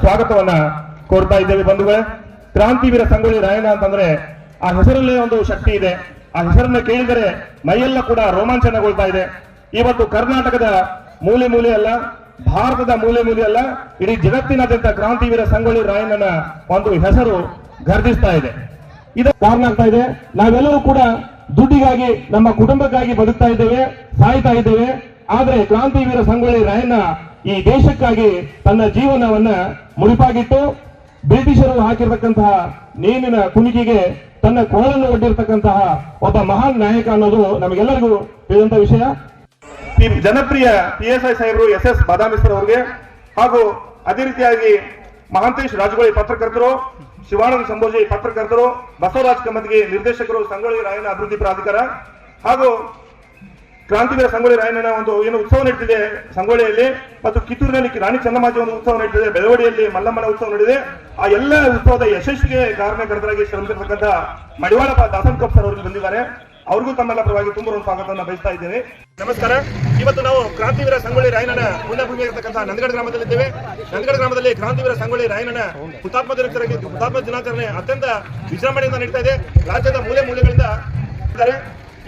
ಸ್ವಾಗತವನ್ನ ಕೋರ್ತಾ ಇದ್ದೇವೆ ಬಂಧುಗಳೇ. ಕ್ರಾಂತಿವೀರ ಸಂಗೊಳ್ಳಿ ರಾಯಣ್ಣ ಅಂತಂದ್ರೆ ಆ ಹೆಸರಲ್ಲೇ ಒಂದು ಶಕ್ತಿ ಇದೆ. ಆ ಹೆಸರನ್ನ ಕೇಳಿದರೆ ಮೈಯೆಲ್ಲ ಕೂಡ ರೋಮಾಂಚನಗೊಳ್ತಾ ಇದೆ. ಇವತ್ತು ಕರ್ನಾಟಕದ ಮೂಲೆ ಮೂಲೆ ಅಲ್ಲ, ಭಾರತದ ಮೂಲೆ ಮೂಲೆ ಅಲ್ಲ, ಇಡೀ ಜಗತ್ತಿನಾದ್ಯಂತ ಕ್ರಾಂತಿವೀರ ಸಂಗೊಳ್ಳಿ ರಾಯಣ್ಣನ ಒಂದು ಹೆಸರು ಗರ್ಜಿಸ್ತಾ ಇದೆ. ಇದು ಕಾರಣ ಆಗ್ತಾ ಇದೆ. ನಾವೆಲ್ಲರೂ ಕೂಡ ದುಡ್ಡಿಗಾಗಿ, ನಮ್ಮ ಕುಟುಂಬಕ್ಕಾಗಿ ಬದುಕ್ತಾ ಇದ್ದೇವೆ, ಸಾಯ್ತಾ ಇದ್ದೇವೆ. ಆದ್ರೆ ಕ್ರಾಂತಿವೀರ ಸಂಗೊಳ್ಳಿ ರಾಯಣ್ಣ ಈ ದೇಶಕ್ಕಾಗಿ ತನ್ನ ಜೀವನವನ್ನ ಮುಡಿಪಾಗಿಟ್ಟು ಬ್ರಿಟಿಷರು ಹಾಕಿರ್ತಕ್ಕಂತಹ ನೀರಿನ ಕುಣಿಕೆಗೆ ತನ್ನ ಕೊಳಲನ್ನು ಒಡ್ಡಿರ್ತಕ್ಕಂತಹ ಒಬ್ಬ ಮಹಾನ್ ನಾಯಕ ಅನ್ನೋದು ನಮಗೆಲ್ಲರಿಗೂ ತಿಳಿದಂತ ವಿಷಯ. ಈ ಜನಪ್ರಿಯ ಪಿ ಎಸ್ ಐ ಸಾಹೇಬರು ಎಸ್ ಎಸ್ ಬಾದಾಮಿಸ್ತರ ಅವರಿಗೆ ಹಾಗೂ ಅದೇ ರೀತಿಯಾಗಿ ಮಹಾಂತೇಶ್ ರಾಜಗೋಳಿ ಪತ್ರಕರ್ತರು, ಶಿವಾನಂದ ಸಂಭೋಜಿ ಪತ್ರಕರ್ತರು, ಬಸವರಾಜ್ ಕಮ್ಮತ್ಗಿ ನಿರ್ದೇಶಕರು, ಸಂಗೊಳ್ಳಿ ರಾಯಣ್ಣ ಅಭಿವೃದ್ಧಿ ಪ್ರಾಧಿಕಾರ ಹಾಗೂ ಕ್ರಾಂತಿವೀರ ಸಂಗೊಳ್ಳಿ ರಾಯಣ್ಣನ ಒಂದು ಏನು ಉತ್ಸವ ನಡೆದಿದೆ ಸಂಗೊಳ್ಳಿಯಲ್ಲಿ ಮತ್ತು ಕಿತ್ತೂರಿನಲ್ಲಿ ರಾಣಿ ಚೆನ್ನಮ್ಮಾಜಿ ಒಂದು ಉತ್ಸವ ನಡೆದಿದೆ ಬೆಳವಡಿಯಲ್ಲಿ ಮಲ್ಲಮ್ಮನ ಉತ್ಸವ ನಡೆದಿದೆ ಆ ಎಲ್ಲ ಉತ್ಸವದ ಯಶಸ್ವಿಗೆ ಕಾರಣಕರ್ತರಾಗಿ ಶ್ರಮಿಸಿರ್ತಕ್ಕಂಥ ಮಡಿವಾಳ ದಾಸನ್ ಕಪ್ ಸರ್ ಅವರಿಗೆ ಬಂದಿದ್ದಾರೆ. ಅವ್ರಿಗೂ ತಮ್ಮೆಲ್ಲ ಪರವಾಗಿ ತುಂಬ ಒಂದು ಸ್ವಾಗತವನ್ನು ಬಯಸ್ತಾ ಇದ್ದೇನೆ ನಮಸ್ಕಾರ. ಇವತ್ತು ನಾವು ಕ್ರಾಂತಿವೀರ ಸಂಗೊಳ್ಳಿ ರಾಯಣ್ಣನ ಪುಣ್ಯಭೂಮಿ ಇರತಕ್ಕಂಥ ನಂದಗಡ ಗ್ರಾಮದಲ್ಲಿದ್ದೇವೆ ನಂದಗಡ ಗ್ರಾಮದಲ್ಲಿ ಕ್ರಾಂತಿವೀರ ಸಂಗೊಳ್ಳಿ ರಾಯಣ್ಣನ ಹುತಾತ್ಮ ದಿನಾಚರಣೆ ಹುತಾತ್ಮ ದಿನಾಚರಣೆ ಅತ್ಯಂತ ವಿಜೃಂಭಣೆಯಿಂದ ನಡೀತಾ ಇದೆ. ರಾಜ್ಯದ ಮೂಲೆ ಮೂಲೆಗಳಿಂದ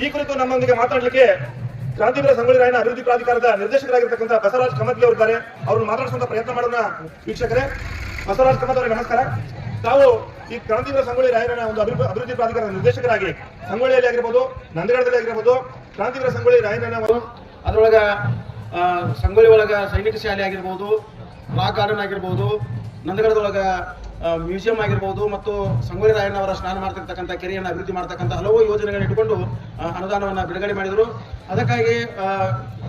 ಈ ಕುರಿತು ನಮ್ಮೊಂದಿಗೆ ಮಾತಾಡಲಿಕ್ಕೆ ಕ್ರಾಂತಿವೀರ ಸಂಗೊಳ್ಳಿ ರಾಯಣ್ಣ ಅಭಿವೃದ್ಧಿ ಪ್ರಾಧಿಕಾರದ ನಿರ್ದೇಶಕರಾಗಿರ್ತಕ್ಕಂಥ ಬಸವರಾಜ್ ಕಮತ್ಲಿ ಅವರು ಇದ್ದಾರೆ ಅವರು ಮಾತಾಡಿಸುವಂತ ಪ್ರಯತ್ನ ಮಾಡೋಣ ವೀಕ್ಷಕರೇ. ಬಸವರಾಜ್ ಕಮತ್ ಅವರಿಗೆ ನಮಸ್ಕಾರ. ತಾವು ಈ ಕ್ರಾಂತಿವೀರ ಸಂಗೊಳ್ಳಿ ರಾಯಣ್ಣ ಒಂದು ಅಭಿವೃದ್ಧಿ ಪ್ರಾಧಿಕಾರದ ನಿರ್ದೇಶಕರಾಗಿ ಸಂಗೊಳ್ಳಿಯಲ್ಲಿ ಆಗಿರ್ಬೋದು, ನಂದಗಡದಲ್ಲಿ ಆಗಿರ್ಬೋದು, ಕ್ರಾಂತಿವೀರ ಸಂಗೊಳ್ಳಿ ರಾಯಣ್ಣ ಅದರೊಳಗ ಸಂಗೊಳ್ಳಿ ಒಳಗ ಸೈನಿಕ ಶಾಲೆ ಆಗಿರ್ಬೋದು ರಾಕ್ ಗಾರ್ಡನ್ ಆಗಿರ್ಬೋದು, ನಂದಗಡದೊಳಗ ಮ್ಯೂಸಿಯಂ ಆಗಿರ್ಬೋದು ಮತ್ತು ಸಂಗೊಳ್ಳಿ ರಾಯಣ್ಣವರ ಸ್ನಾನ ಮಾಡ್ತಿರ್ತಕ್ಕಂಥ ಕೆರೆಯನ್ನು ಅಭಿವೃದ್ಧಿ ಮಾಡ್ತಕ್ಕಂಥ ಹಲವು ಯೋಜನೆಗಳನ್ನ ಇಟ್ಟುಕೊಂಡು ಅನುದಾನವನ್ನು ಬಿಡುಗಡೆ ಮಾಡಿದರು. ಅದಕ್ಕಾಗಿ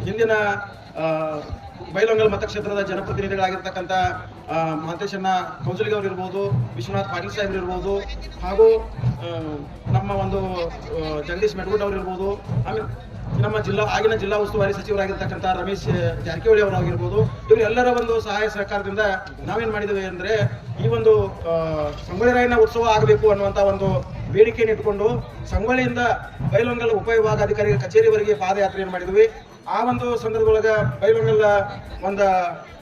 ಹಿಂದಿನ ಬೈಲೊಂಗಲ್ ಮತಕ್ಷೇತ್ರದ ಜನಪ್ರತಿನಿಧಿಗಳಾಗಿರ್ತಕ್ಕಂಥ ಮಹಂತೇಶಣ್ಣ ಕೌನ್ಸಿಲಿಗೆ ಅವರು ಇರ್ಬೋದು ವಿಶ್ವನಾಥ್ ಪಾಟೀಲ್ ಸಾಹೇಬ್ರು ಇರ್ಬೋದು, ಹಾಗೂ ನಮ್ಮ ಒಂದು ಜಗದೀಶ್ ಮೆಟ್ಗುಡ್ ಅವರು ಇರ್ಬೋದು ಆಮೇಲೆ ನಮ್ಮ ಜಿಲ್ಲಾ, ಆಗಿನ ಜಿಲ್ಲಾ ಉಸ್ತುವಾರಿ ಸಚಿವರಾಗಿರ್ತಕ್ಕಂಥ ರಮೇಶ್ ಜಾರಕಿಹೊಳಿ ಅವರಾಗಿರ್ಬೋದು, ಇವರೆಲ್ಲರ ಒಂದು ಸಹಾಯ ಸಹಕಾರದಿಂದ ನಾವೇನು ಮಾಡಿದ್ದೇವೆ ಅಂದ್ರೆ, ಈ ಒಂದು ಸಂಗೊಳ್ಳಿ ರಾಯಣ್ಣ ಉತ್ಸವ ಆಗಬೇಕು ಅನ್ನುವಂತ ಒಂದು ಬೇಡಿಕೆಯನ್ನು ಇಟ್ಕೊಂಡು ಸಂಗೊಳ್ಳಿಯಿಂದ ಬೈಲೊಂಗಲ್ ಉಪವಿಭಾಗಾಧಿಕಾರಿ ಕಚೇರಿವರೆಗೆ ಪಾದಯಾತ್ರೆಯನ್ನು ಮಾಡಿದ್ವಿ. ಆ ಒಂದು ಸಂದರ್ಭದೊಳಗೆ ಬೈಲೊಂಗಲ್ ಒಂದು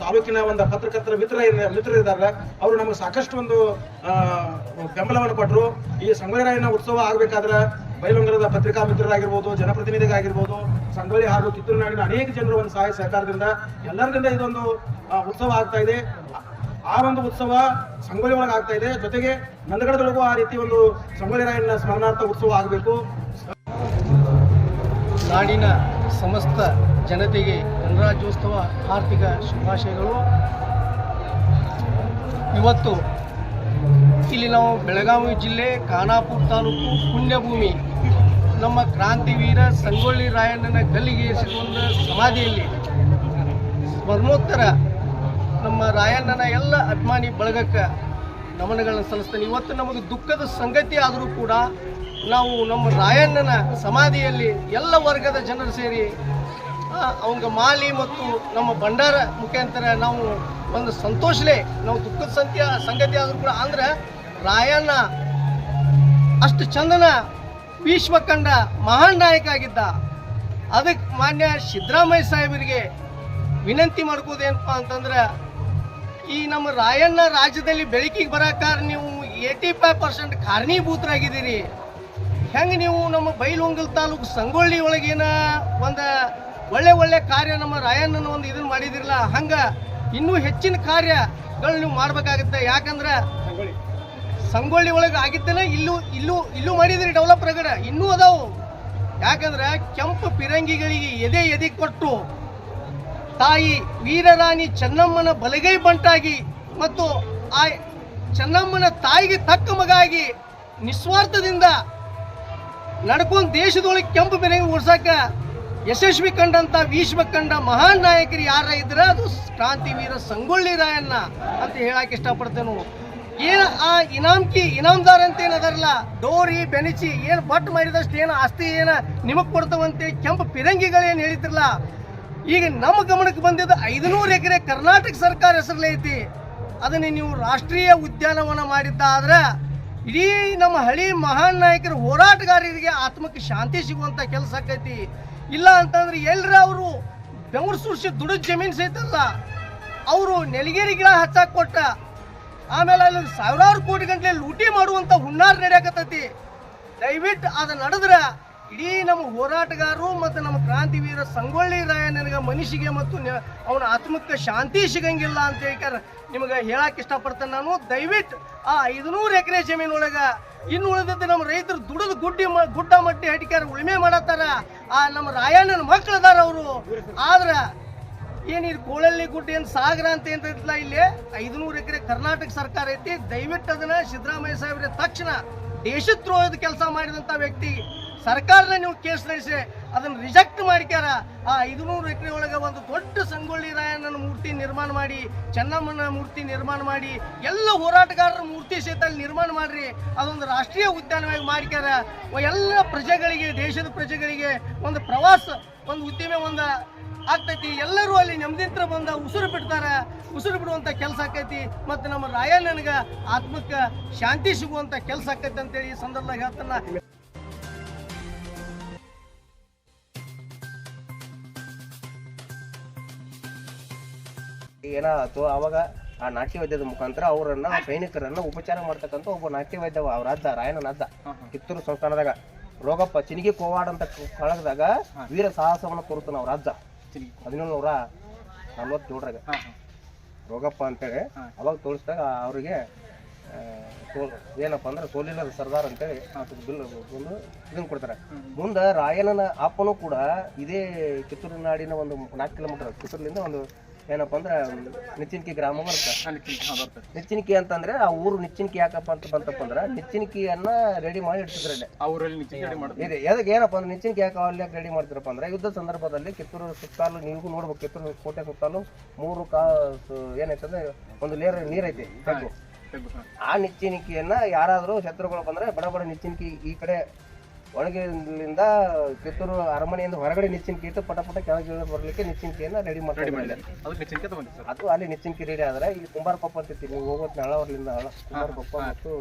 ತಾಲೂಕಿನ ಒಂದು ಪತ್ರಕರ್ತರ ಮಿತ್ರ ಮಿತ್ರರಿದ್ದಾರೆ ಅವರು ನಮಗೆ ಸಾಕಷ್ಟು ಒಂದು ಬೆಂಬಲವನ್ನು ಕೊಟ್ಟರು ಈ ಸಂಗೊಳ್ಳಿ ರಾಯಣ್ಣ ಉತ್ಸವ ಆಗಬೇಕಾದ್ರೆ ಬೈಲೊಂಗಲದ ಪತ್ರಿಕಾ ಮಿತ್ರರಾಗಿರ್ಬೋದು ಜನಪ್ರತಿನಿಧಿಗಾಗಿರ್ಬೋದು ಸಂಗೊಳ್ಳಿ ಹಾಗೂ ಕಿತ್ತೂರು ನಾಡಿನ ಅನೇಕ ಜನರು ಒಂದು ಸಹಾಯ ಸಹಕಾರದಿಂದ ಎಲ್ಲರಿಂದ ಇದೊಂದು ಉತ್ಸವ ಆಗ್ತಾ ಇದೆ. ಆ ಒಂದು ಉತ್ಸವ ಸಂಗೊಳ್ಳಿ ಒಳಗೆ ಆಗ್ತಾ ಇದೆ. ಜೊತೆಗೆ ನಂದಗಡದೊಳಗೂ ಆ ರೀತಿ ಒಂದು ಸಂಗೊಳ್ಳಿ ರಾಯಣ್ಣ ಸ್ಮರಣಾರ್ಥ ಉತ್ಸವ ಆಗಬೇಕು. ನಾಡಿನ ಸಮಸ್ತ ಜನತೆಗೆ ಗಣರಾಜ್ಯೋತ್ಸವ ಆರ್ಥಿಕ ಶುಭಾಶಯಗಳು. ಇವತ್ತು ಇಲ್ಲಿ ನಾವು ಬೆಳಗಾವಿ ಜಿಲ್ಲೆ ಖಾನಾಪುರ ತಾಲೂಕು ಪುಣ್ಯಭೂಮಿ. ನಮ್ಮ ಕ್ರಾಂತಿವೀರ ಸಂಗೊಳ್ಳಿ ರಾಯಣ್ಣನ ಗಲ್ಲಿಗೆ ಸಿಗುವಂಥ ಸಮಾಧಿಯಲ್ಲಿ ಸ್ವರ್ಣೋತ್ತರ ನಮ್ಮ ರಾಯಣ್ಣನ ಎಲ್ಲ ಅಭಿಮಾನಿ ಬಳಗಕ್ಕೆ ನಮನಗಳನ್ನು ಸಲ್ಲಿಸ್ತೇನೆ. ಇವತ್ತು ನಮಗೆ ದುಃಖದ ಸಂಗತಿ ಆದರೂ ಕೂಡ ನಾವು ನಮ್ಮ ರಾಯಣ್ಣನ ಸಮಾಧಿಯಲ್ಲಿ ಎಲ್ಲ ವರ್ಗದ ಜನರು ಸೇರಿ ಅವಂಗ ಮಾಲಿ ಮತ್ತು ನಮ್ಮ ಭಂಡಾರ ಮುಖಾಂತರ ನಾವು ಒಂದು ಸಂತೋಷಲೇ, ನಾವು ದುಃಖದ ಸಂತ್ಯ ಸಂಗತಿ ಆದರೂ ಕೂಡ ಅಂದ್ರೆ ರಾಯಣ್ಣ ಅಷ್ಟು ಚಂದನ ವಿಶ್ವ ಕಂಡ ಮಹಾನ್ ನಾಯಕ ಆಗಿದ್ದ. ಅದಕ್ಕೆ ಮಾನ್ಯ ಸಿದ್ದರಾಮಯ್ಯ ಸಾಹೇಬರಿಗೆ ವಿನಂತಿ ಮಾಡ್ಕೋದೇನಪ್ಪ ಅಂತಂದ್ರೆ ಈ ನಮ್ಮ ರಾಯಣ್ಣ ರಾಜ್ಯದಲ್ಲಿ ಬೆಳಕಿಗೆ ಬರಕಾರ ನೀವು ಏಯ್ಟಿ ಫೈವ್ ಪರ್ಸೆಂಟ್ ಕಾರಣೀಭೂತರಾಗಿದ್ದೀರಿ. ಹೆಂಗೆ ನೀವು ನಮ್ಮ ಬೈಲುಂಗಲ್ ತಾಲೂಕು ಸಂಗೊಳ್ಳಿ ಒಳಗೇನ ಒಂದು ಒಳ್ಳೆ ಒಳ್ಳೆ ಕಾರ್ಯ ನಮ್ಮ ರಾಯಣ್ಣನ ಒಂದು ಇದನ್ನು ಮಾಡಿದಿರಲ್ಲ ಹಂಗೆ ಇನ್ನೂ ಹೆಚ್ಚಿನ ಕಾರ್ಯಗಳು ನೀವು ಮಾಡಬೇಕಾಗುತ್ತೆ. ಯಾಕಂದ್ರೆ ಸಂಗೊಳ್ಳಿ. ಒಳಗೆ ಆಗಿತ್ತೇನೆ ಇಲ್ಲೂ ಇಲ್ಲೂ ಇಲ್ಲೂ ಮಾಡಿದಿರಿ ಡೆವಲಪ್ ರಗಡ ಇನ್ನೂ ಅದಾವು. ಯಾಕಂದ್ರೆ ಕೆಂಪು ಪಿರಂಗಿಗಳಿಗೆ ಎದೆ ಎದೆ ಕೊಟ್ಟು ತಾಯಿ ವೀರರಾಣಿ ಚೆನ್ನಮ್ಮನ ಬಲಗೈ ಬಂಟಾಗಿ ಮತ್ತು ಆ ಚೆನ್ನಮ್ಮನ ತಾಯಿಗೆ ತಕ್ಕ ಮಗಾಗಿ ನಿಸ್ವಾರ್ಥದಿಂದ ನಡ್ಕೊಂಡು ದೇಶದೊಳಗೆ ಕೆಂಪು ಬೆರೆಂಗ್ ಉಡ್ಸಕ್ಕ ಯಶಸ್ವಿ ಕಂಡಂತ ವೀಶ್ವ ಕಂಡ ಮಹಾನ್ ನಾಯಕರು ಯಾರ ಇದ್ರೆ ಅದು ಕ್ರಾಂತಿವೀರ ಸಂಗೊಳ್ಳಿ ರಾಯಣ್ಣ ಅಂತ ಹೇಳಕ್ಕೆ ಇಷ್ಟಪಡ್ತೇನೆ ಏನು ಆ ಇನಾಮ್ಕಿ ಇನಾಮ್ದಾರ್ ಅಂತ ಏನದಾರಲ್ಲ ಡೋರಿ, ಬೆನಚಿ, ಏನು ಬಟ್ ಮಾಡಿದಷ್ಟು ಏನು ಆಸ್ತಿ ಏನು ನಿಮಗೆ ಕೊಡ್ತವಂತೆ, ಕೆಂಪು ಪಿರಂಗಿಗಳೇನು ಹೇಳಿದ್ರಲ್ಲ ಈಗ ನಮ್ಮ ಗಮನಕ್ಕೆ ಬಂದಿದ್ದ ಐದುನೂರು ಎಕರೆ ಕರ್ನಾಟಕ ಸರ್ಕಾರ ಹೆಸರಲ್ಲೇ ಐತಿ. ಅದನ್ನ ನೀವು ರಾಷ್ಟ್ರೀಯ ಉದ್ಯಾನವನ ಮಾಡಿದ್ದಾದ್ರೆ ಇಡೀ ನಮ್ಮ ಹಳಿ ಮಹಾನ್ ನಾಯಕರ ಹೋರಾಟಗಾರರಿಗೆ ಆತ್ಮಕ್ಕೆ ಶಾಂತಿ ಸಿಗುವಂತ ಕೆಲಸ ಆಕೈತಿ. ಇಲ್ಲ ಅಂತಂದ್ರೆ ಎಲ್ಲರ ಅವರು ಬೆವರು ಸುರಿಸಿ ದುಡಿದ ಜಮೀನು ಸಹಿತಲ್ಲ ಅವರು ನೆಲಗೇರಿ ಗಿಡ ಹಚ್ಚಾಕ್ ಕೊಟ್ಟ ಆಮೇಲೆ ಅಲ್ಲಿ ಸಾವಿರಾರು ಕೋಟಿ ಗಂಟಲೆ ಲೂಟಿ ಮಾಡುವಂತ ಹುನ್ನಾರ ನಡೆಯಕತ್ತೈತಿ. ದಯವಿಟ್ಟು ಅದು ನಡೆದ್ರ ಇಡೀ ನಮ್ಮ ಹೋರಾಟಗಾರರು ಮತ್ತು ನಮ್ಮ ಕ್ರಾಂತಿವೀರ ಸಂಗೊಳ್ಳಿ ರಾಯಣ್ಣನಿಗೆ ಮನುಷ್ಯಗೆ ಮತ್ತು ಅವನ ಆತ್ಮಕ್ಕೆ ಶಾಂತಿ ಸಿಗಂಗಿಲ್ಲ ಅಂತ ಹೇಳಿ ನಿಮಗೆ ಹೇಳಕ್ಕೆ ಇಷ್ಟಪಡ್ತೇನೆ ನಾನು. ದಯವಿಟ್ಟು ಆ ಐದುನೂರು ಎಕರೆ ಜಮೀನೊಳಗೆ ಇನ್ನು ಉಳಿದಂತೆ ನಮ್ಮ ರೈತರು ದುಡಿದು ಗುಡ್ಡಿ ಗುಡ್ಡ ಮಟ್ಟಿ ಹಟಿಕಾರ ಉಳುಮೆ ಮಾಡತ್ತಾರ. ಆ ನಮ್ಮ ರಾಯಣ್ಣನ ಮಕ್ಳು ಅದಾರ ಅವರು. ಆದ್ರೆ ಏನು ಇದು ಕೋಳಲ್ಲಿ ಗುಡ್ಡ ಏನ್ ಸಾಗರ ಅಂತ ಏನ್ ಐತಲ್ಲ ಇಲ್ಲಿ? ಐದುನೂರು ಎಕರೆ ಕರ್ನಾಟಕ ಸರ್ಕಾರ ಐತಿ. ದಯವಿಟ್ಟು ಅದನ್ನ ಸಿದ್ದರಾಮಯ್ಯ ಸಾಹೇಬ್ರೆ ತಕ್ಷಣ ದೇಶದ್ರೋಹದ ಕೆಲಸ ಮಾಡಿದಂತ ವ್ಯಕ್ತಿ. ಸರ್ಕಾರನ ನೀವು ಕೇಸ್ ನಡೆಸಿ ಅದನ್ನು ರಿಜೆಕ್ಟ್ ಮಾಡ್ಕ್ಯಾರ, ಆ ಐದುನೂರು ಎಕರೆ ಒಳಗೆ ಒಂದು ದೊಡ್ಡ ಸಂಗೊಳ್ಳಿ ರಾಯಣ್ಣನ ಮೂರ್ತಿ ನಿರ್ಮಾಣ ಮಾಡಿ, ಚೆನ್ನಮ್ಮನ ಮೂರ್ತಿ ನಿರ್ಮಾಣ ಮಾಡಿ, ಎಲ್ಲ ಹೋರಾಟಗಾರರ ಮೂರ್ತಿ ಸಹಿತ ಅಲ್ಲಿ ನಿರ್ಮಾಣ ಮಾಡ್ರಿ, ಅದೊಂದು ರಾಷ್ಟ್ರೀಯ ಉದ್ಯಾನವಾಗಿ ಮಾಡ್ಕ್ಯಾರ. ಎಲ್ಲ ಪ್ರಜೆಗಳಿಗೆ, ದೇಶದ ಪ್ರಜೆಗಳಿಗೆ ಒಂದು ಪ್ರವಾಸ, ಒಂದು ಉದ್ಯಮ ಒಂದು ಆಗ್ತೈತಿ. ಎಲ್ಲರೂ ಅಲ್ಲಿ ನೆಮ್ಮದಿಂತ್ರ ಬಂದ ಉಸಿರು ಬಿಡ್ತಾರೆ. ಉಸಿರು ಬಿಡುವಂತ ಕೆಲಸ ಆಕೈತಿ. ಮತ್ತು ನಮ್ಮ ರಾಯಣ್ಣನಿಗೆ ಆತ್ಮಕ್ಕೆ ಶಾಂತಿ ಸಿಗುವಂತ ಕೆಲಸ ಆಕೈತಿ ಅಂತೇಳಿ ಈ ಸಂದರ್ಭದಾಗ ಹೇಳ್ತಾನ. ಏನಾಯ್ತು? ಅವಾಗ ಆ ನಾಟ್ಯ ವೈದ್ಯದ ಮುಖಾಂತರ ಅವರನ್ನ ಸೈನಿಕರನ್ನ ಉಪಚಾರ ಮಾಡ್ತಕ್ಕಂಥ ಒಬ್ಬ ನಾಟ್ಯ ವೈದ್ಯ ಅವ್ರ ಅಜ್ಜ ರಾಯಣ್ಣನ ಅಜ್ಜ. ಕಿತ್ತೂರು ಸಂಸ್ಥಾನದಾಗ. ರೋಗಪ್ಪ ಚಿನಿಗೆ ಕೋವಾಡ ಅಂತ ಕಳಗದಾಗ ವೀರ ಸಾಹಸವನ್ನು ಕೊಡ್ತಾನ ಅವ್ರ ಅಜ್ಜ. ಹದಿನೇಳು ನೂರ ನಲ್ವತ್ತೇಳರಾಗ. ರೋಗಪ್ಪ ಅಂತೇಳಿ ಅವಾಗ ತೋರಿಸಿದಾಗ ಅವರಿಗೆ ಏನಪ್ಪ ಅಂದ್ರೆ ಸೋಲಿಲ್ಲದ ಸರ್ದಾರ್ ಅಂತೇಳಿ ಬಿಲ್ ಒಂದು ಇದನ್ನ ಕೊಡ್ತಾರೆ. ಮುಂದೆ ರಾಯಣ್ಣನ ಅಪ್ಪನೂ ಕೂಡ ಇದೇ ಕಿತ್ತೂರು ನಾಡಿನ ಒಂದು ನಾಲ್ಕು ಕಿಲೋಮೀಟರ್ ಕಿತ್ತೂರಿನಿಂದ ಒಂದು ಏನಪ್ಪ ಅಂದ್ರೆ ನಿಚ್ಚಿನಕಿ ಗ್ರಾಮ ಬರುತ್ತೆ. ನಿಚ್ಚಿನಕಿ ಅಂತಂದ್ರೆ ಆ ಊರು ನಿಚ್ಚಿನಕಿ ಯಾಕಪ್ಪ ಅಂತ ಬಂತಪ್ಪ ಅಂದ್ರೆ ನಿಚ್ಚಿನಕಿಯನ್ನ ರೆಡಿ ಮಾಡಿ ಇಡ್ತಿದ್ರೆ ಇದೆ. ಎದಕ್ಕೆ ಏನಪ್ಪ ಅಂದ್ರೆ ನಿಚ್ಚಿನಕಿ ಯಾಕೆ ಅಲ್ಲಿ ಯಾಕೆ ರೆಡಿ ಮಾಡ್ತಿರಪ್ಪ ಅಂದ್ರೆ ಯುದ್ಧ ಸಂದರ್ಭದಲ್ಲಿ ಕಿತ್ತೂರು ಸುತ್ತಾಲು ನೀವು ನೋಡ್ಬೇಕು ಕಿತ್ತೂರು ಕೋಟೆ ಸುತ್ತಾಲು ಮೂರು ಕಾ ಏನೈತಂದ್ರೆ ಒಂದು ಲೇರ್ ನೀರೈತಿ. ಆ ನಿಚ್ಚಿನಿಕಿಯನ್ನ ಯಾರಾದ್ರೂ ಶತ್ರುಗಳು ಬಂದ್ರೆ ಬಡ ಬಡ ನಿಚ್ಚಿನಿಕಿ ಈ ಕಡೆ ಒಳಗಿನಿಂದ ಕಿತ್ತೂರು ಅರಮನೆಯಿಂದ ಹೊರಗಡೆ ನಿಚ್ಚಿನಕಿ ಇಟ್ಟು ಪಟ ಪಟ ಕೆಳಗೆ ಬರಲಿಕ್ಕೆ ನಿಚ್ಚಿನಕಿಯನ್ನು ರೆಡಿ ಮಾಡಿ ಅದು ಅಲ್ಲಿ ನಿಚ್ಚಿನಕಿ ರೆಡಿ ಆದ್ರೆ ಇಲ್ಲಿ ಕುಂಬಾರಕೊಪ್ಪ ಅಂತ ಐತಿ ನೀವು ಹೋಗೋದ್ ನಳವರ್ಲಿಂದ ಕುಂಬಾರಕೊಪ್ಪ ಮತ್ತು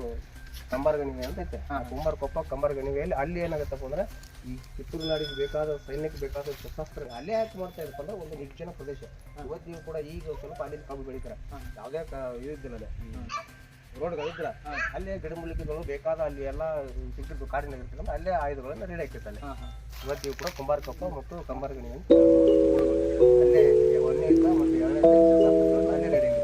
ಕಂಬಾರಗಣಿವೆ ಅಂತ ಐತೆ. ಕುಂಬಾರಕೊಪ್ಪ ಕಂಬಾರಗಣಿವೆಯಲ್ಲಿ ಅಲ್ಲಿ ಏನಾಗುತ್ತಪ್ಪ ಅಂದ್ರೆ ಈ ಕಿತ್ತೂರು ನಾಡಿಗೆ ಬೇಕಾದ ಸೈನ್ಯಕ್ಕೆ ಬೇಕಾದ ಶಸ್ತ್ರ ಅಲ್ಲೇ ಯಾಕೆ ಮಾಡ್ತಾ ಇರಪ್ಪ ಅಂದ್ರೆ ಒಂದು ನಿರ್ಜನ ಪ್ರದೇಶ. ಇವತ್ತಿಗೂ ಕೂಡ ಈಗ ಸ್ವಲ್ಪ ಅಲ್ಲಿ ಕಬ್ಬು ಬೆಳಿತಾರೆ. ಯಾವುದೇ ಇದಿಲ್ಲ. ರೋಡ್ಗಳಿದ್ರ ಅಲ್ಲೇ ಗಿಡಮೂಲಿಕೆಗಳು ಬೇಕಾದ ಅಲ್ಲಿ ಎಲ್ಲ ಸಿಕ್ಕಿದ್ದು ಕಾಡಿನ ಇರ್ತಕ್ಕಂಥ ಅಲ್ಲೇ ಆಯುಧಗಳನ್ನ ರೆಡಿ ಹಾಕಿರ್ತಾನೆ ಇವತ್ತಿಗೂ ಕೂಡ ಕುಂಬಾರಕೊಪ್ಪ ಮತ್ತು ಕಂಬಾರಗಣಿ ಅಲ್ಲೇ ಒಂದನೇ ಮತ್ತು ಎರಡನೇ ಅಲ್ಲೇ ರೆಡಿ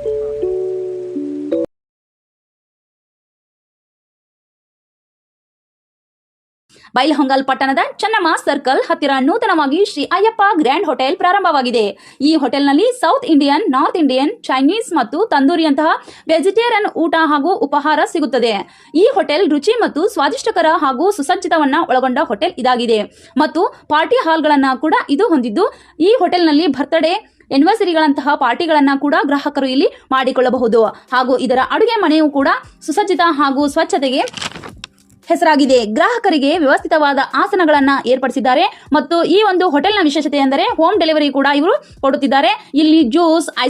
ಬೈಲಹೊಂಗಲ್ ಪಟ್ಟಣದ ಚನ್ನಮ್ಮ ಸರ್ಕಲ್ ಹತ್ತಿರ ನೂತನವಾಗಿ ಶ್ರೀ ಅಯ್ಯಪ್ಪ ಗ್ರ್ಯಾಂಡ್ ಹೋಟೆಲ್ ಪ್ರಾರಂಭವಾಗಿದೆ. ಈ ಹೋಟೆಲ್ನಲ್ಲಿ south Indian, north Indian, Chinese ಮತ್ತು ತಂದೂರಿಯಂತಹ ವೆಜಿಟೇರಿಯನ್ ಊಟ ಹಾಗೂ ಉಪಹಾರ ಸಿಗುತ್ತದೆ. ಈ ಹೋಟೆಲ್ ರುಚಿ ಮತ್ತು ಸ್ವಾದಿಷ್ಟಕರ ಹಾಗೂ ಸುಸಜ್ಜಿತವನ್ನ ಒಳಗೊಂಡ ಹೋಟೆಲ್ ಇದಾಗಿದೆ. ಮತ್ತು ಪಾರ್ಟಿ ಹಾಲ್ಗಳನ್ನ ಕೂಡ ಇದು ಹೊಂದಿದ್ದು, ಈ ಹೋಟೆಲ್ನಲ್ಲಿ ಬರ್ತ್ಡೇ ಎನಿವರ್ಸರಿಗಳಂತಹ ಪಾರ್ಟಿಗಳನ್ನ ಕೂಡ ಗ್ರಾಹಕರು ಇಲ್ಲಿ ಮಾಡಿಕೊಳ್ಳಬಹುದು. ಹಾಗೂ ಇದರ ಅಡುಗೆ ಮನೆಯು ಕೂಡ ಸುಸಜ್ಜಿತ ಹಾಗೂ ಸ್ವಚ್ಛತೆಗೆ ಹೆಸರಾಗಿದೆ. ಗ್ರಾಹಕರಿಗೆ ವ್ಯವಸ್ಥಿತವಾದ ಆಸನಗಳನ್ನ ಏರ್ಪಡಿಸಿದ್ದಾರೆ. ಮತ್ತು ಈ ಒಂದು ಹೋಟೆಲ್ನ ವಿಶೇಷತೆ ಎಂದರೆ, ಹೋಮ್ ಡೆಲಿವರಿ ಕೂಡ ಇವರು ಕೊಡುತ್ತಿದ್ದಾರೆ. ಇಲ್ಲಿ ಜ್ಯೂಸ್, ಐಸ್